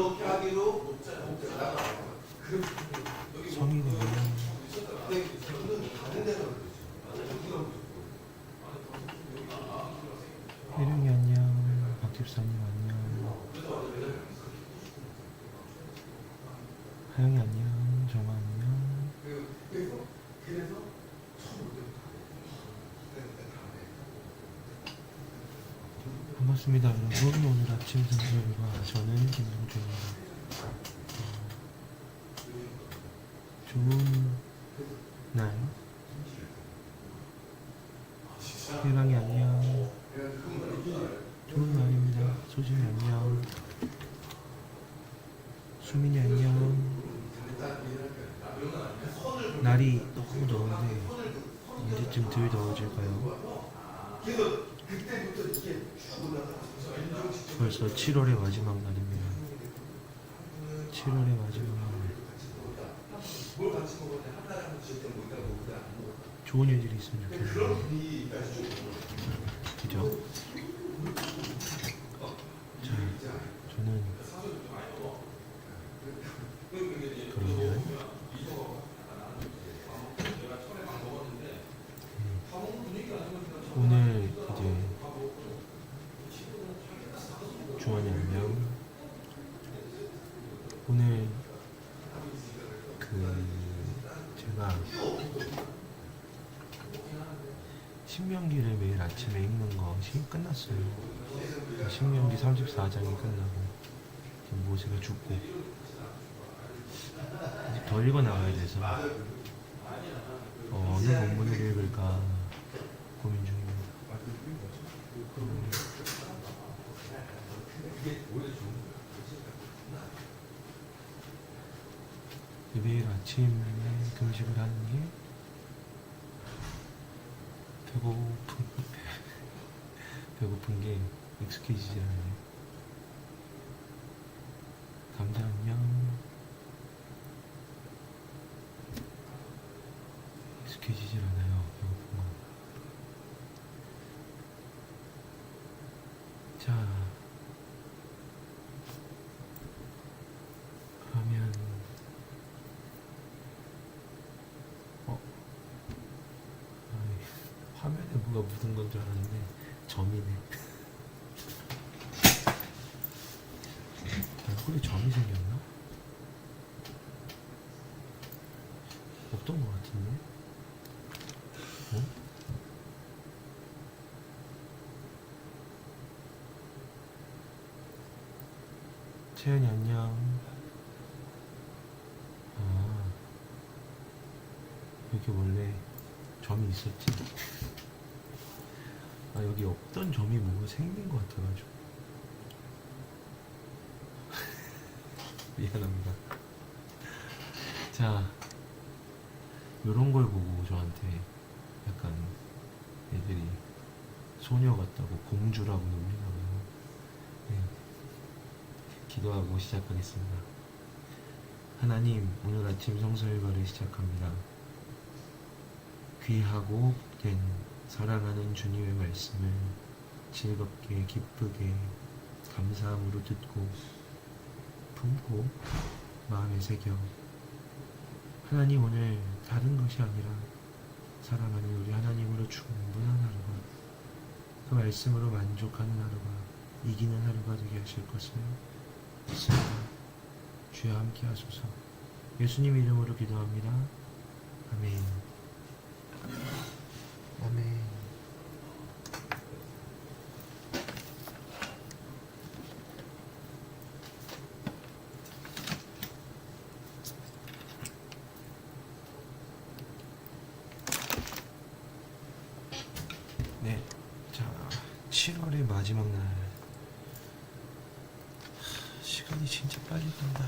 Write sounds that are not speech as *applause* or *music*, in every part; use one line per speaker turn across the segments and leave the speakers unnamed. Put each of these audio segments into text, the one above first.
영균이 안녕.
그렇게 하기로
성인이 안녕. 혜령이 안녕. 박집사님 안녕. 하영이 안녕. 정아 안녕. 반갑습니다. 여러분 오늘 아침 선수과 저는 김동준입니다 어, 좋은 날. 혜랑이 안녕. 좋은 날입니다. 소진이 안녕. 수민이 안녕. 날이 너무 더운데 언제쯤 덜 더워질까요? 벌써 7월의 마지막 날입니다. 7월의 마지막 날. 좋은 일들이 있으면 좋겠네요. 그죠? 자, 저는 그러면 음, 오늘 이제 주원이 안녕. 오늘 그 제가 신명기를 매일 아침에 읽는 것이 끝났어요. 신명기 34장이 끝나고 모세가 죽고 아직 더 읽어 나가야 돼서 어, 어느 본문을 읽을까 고민 중입니다. 음, 매일 아침 에 금식을 하는 게 배고픈 *laughs* 배고픈 게 익숙해지지 않아요. 감자 안녕. 익숙해지질 않아요. 배고픈 거. 자, 그러면 어? 아이, 뭐가 묻은 건 줄 알았는데 점이네. 얼굴에 점이 생겼나? 없던 것 같은데? 어? 채연이 안녕. 아, 여기 원래 점이 있었지. 아, 여기 없던 점이 뭐가 생긴 것 같아가지고. *laughs* 미안합니다. 자, 요런 걸 보고 저한테 약간 애들이 소녀 같다고 공주라고 놀리나봐요. 네. 기도하고 시작하겠습니다. 하나님, 오늘 아침 성서 일과를 시작합니다. 귀하고 된 사랑하는 주님의 말씀을 즐겁게, 기쁘게, 감사함으로 듣고, 품고, 마음에 새겨. 하나님 오늘 다른 것이 아니라 사랑하는 우리 하나님으로 충분한 하루가, 그 말씀으로 만족하는 하루가, 이기는 하루가 되게 하실 것을 믿습니다. 주여 함께 하소서. 예수님 이름으로 기도합니다. 아멘. 아멘. 네. 자, 7월의 마지막 날. 하, 시간이 진짜 빨리 간다.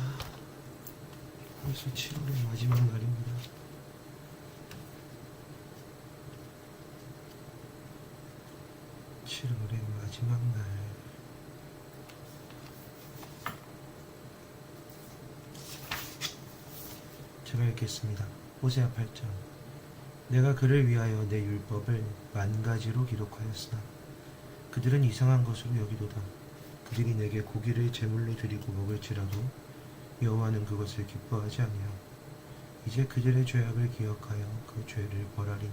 벌써 7월의 마지막 날 입니다. 칠월의 마지막 날. 제가 읽겠습니다. 호세아 8장. 내가 그를 위하여 내 율법을 만 가지로 기록하였으나 그들은 이상한 것으로 여기도다. 그들이 내게 고기를 제물로 드리고 먹을지라도 여호와는 그것을 기뻐하지 아니하고 이제 그들의 죄악을 기억하여 그 죄를 벌하리니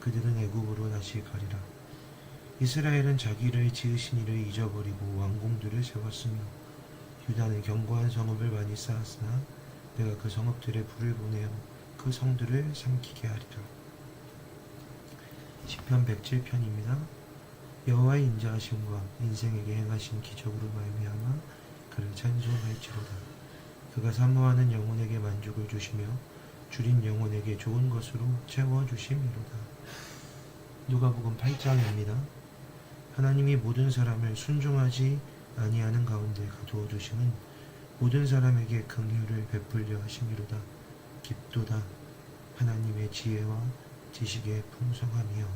그들은 애굽으로 다시 가리라 이스라엘은 자기를 지으신 이를 잊어버리고 왕궁들을 세웠으며 유다는 견고한 성읍을 많이 쌓았으나 내가 그 성읍들에 불을 보내어 그 성들을 삼키게 하리라. 시편 107편입니다. 여호와의 인자하심과 인생에게 행하신 기적으로 말미암아 그를 찬송할지로다. 그가 사모하는 영혼에게 만족을 주시며 줄인 영혼에게 좋은 것으로 채워 주심이로다. 누가복음 8장입니다 하나님이 모든 사람을 순종하지 아니하는 가운데 가두어 두시는 모든 사람에게 긍휼을 베풀려 하심이로다. 깊도다. 하나님의 지혜와 지식의 풍성함이여.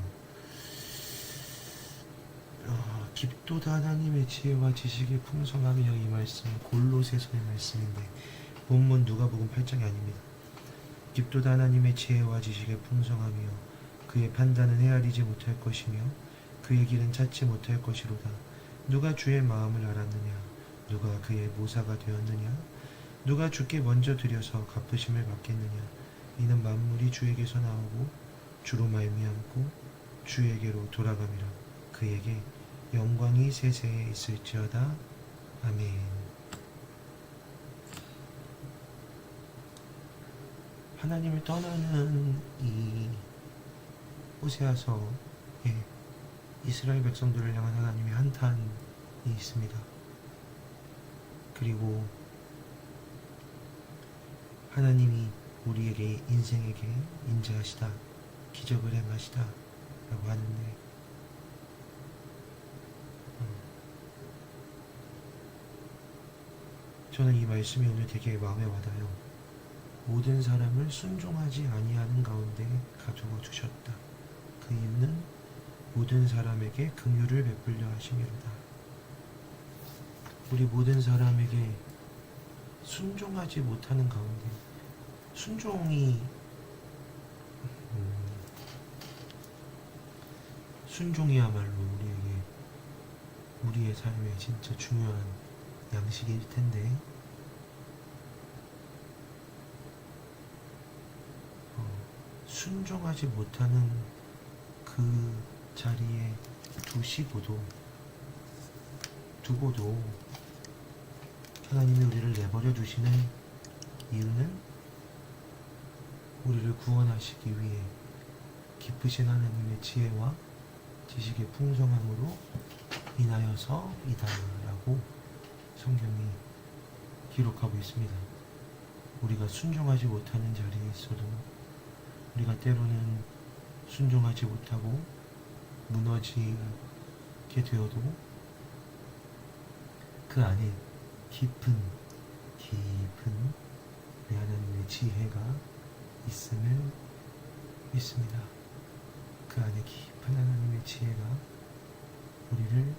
아, 깊도다 하나님의 지혜와 지식의 풍성함이여 이 말씀은 골로새서의 말씀인데 본문 누가복음 8장이 아닙니다. 깊도다 하나님의 지혜와 지식의 풍성함이여 그의 판단은 헤아리지 못할 것이며 그의 길은 찾지 못할 것이로다. 누가 주의 마음을 알았느냐? 누가 그의 모사가 되었느냐? 누가 주께 먼저 드려서 갚으심을 받겠느냐? 이는 만물이 주에게서 나오고 주로 말미암고 주에게로 돌아감이라. 그에게 영광이 세세에 있을지어다. 아멘. 하나님을 떠나는 이 호세아서에 이스라엘 백성들을 향한 하나님의 한탄이 있습니다. 그리고 하나님이 우리에게 인생에게 인자하시다, 기적을 행하시다 라고 하는데 음, 저는 이 말씀이 오늘 되게 마음에 와닿아요. 모든 사람을 순종하지 아니하는 가운데 가두어 두셨다. 그 이유는 모든 사람에게 긍휼을 베풀려 하심이로다. 우리 모든 사람에게 순종하지 못하는 가운데 순종이 음, 순종이야말로 우리에게 우리의 삶에 진짜 중요한 양식일 텐데 어, 순종하지 못하는 그 자리에 두시고도 두고도 하나님이 우리를 내버려 두시는 이유는 우리를 구원하시기 위해 깊으신 하나님의 지혜와 지식의 풍성함으로 인하여서이다라고 성경이 기록하고 있습니다. 우리가 순종하지 못하는 자리에 있어도 우리가 때로는 순종하지 못하고 무너지게 되어도 그 안에 깊은 깊은 내 하나님의 지혜가 있음을 믿습니다. 그 안에 깊은 하나님의 지혜가 우리를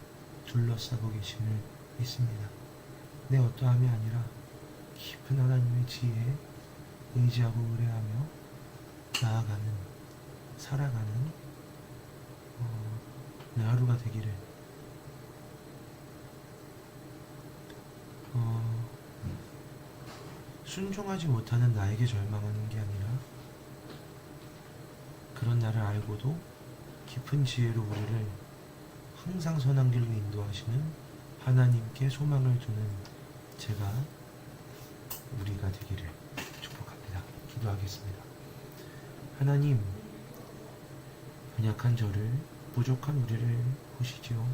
둘러싸고 계심을 믿습니다. 내 어떠함이 아니라 깊은 하나님의 지혜에 의지하고 의뢰하며 나아가는 살아가는 어, 내 하루가 되기를 어, 순종하지 못하는 나에게 절망하는 게 아니라 그런 나를 알고도 깊은 지혜로 우리를 항상 선한 길로 인도하시는 하나님께 소망을 두는 제가 우리가 되기를 축복합니다. 기도하겠습니다. 하나님, 연약한 저를, 부족한 우리를 보시지요.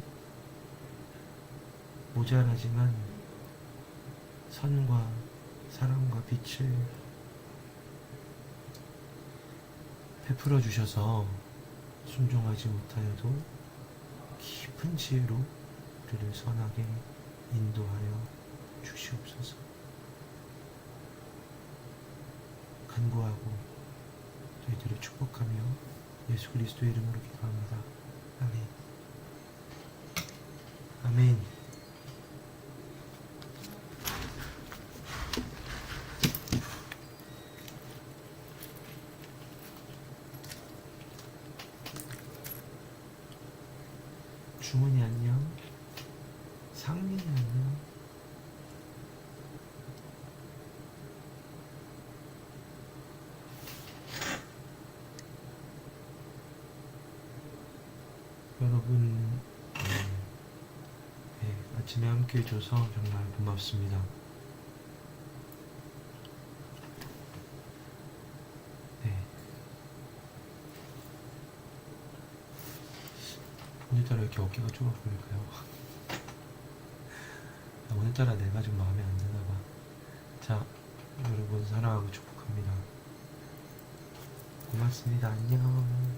모자라지만 선과 사랑과 빛을 베풀어 주셔서 순종하지 못하여도 깊은 지혜로 우리를 선하게 인도하여 주시옵소서. 간구하고 저희들을 축복하며 예수 그리스도의 이름으로 기도합니다. 아멘. 아멘. 주문이 안녕. 상민이 안녕. 여러분, 음, 네, 아침에 함께 해줘서 정말 고맙습니다. 네. 오늘따라 이렇게 어깨가 좁아 보일까요? 오늘따라 내가 좀 마음에 안 드나 봐. 자, 여러분 사랑하고 축복합니다. 고맙습니다. 안녕.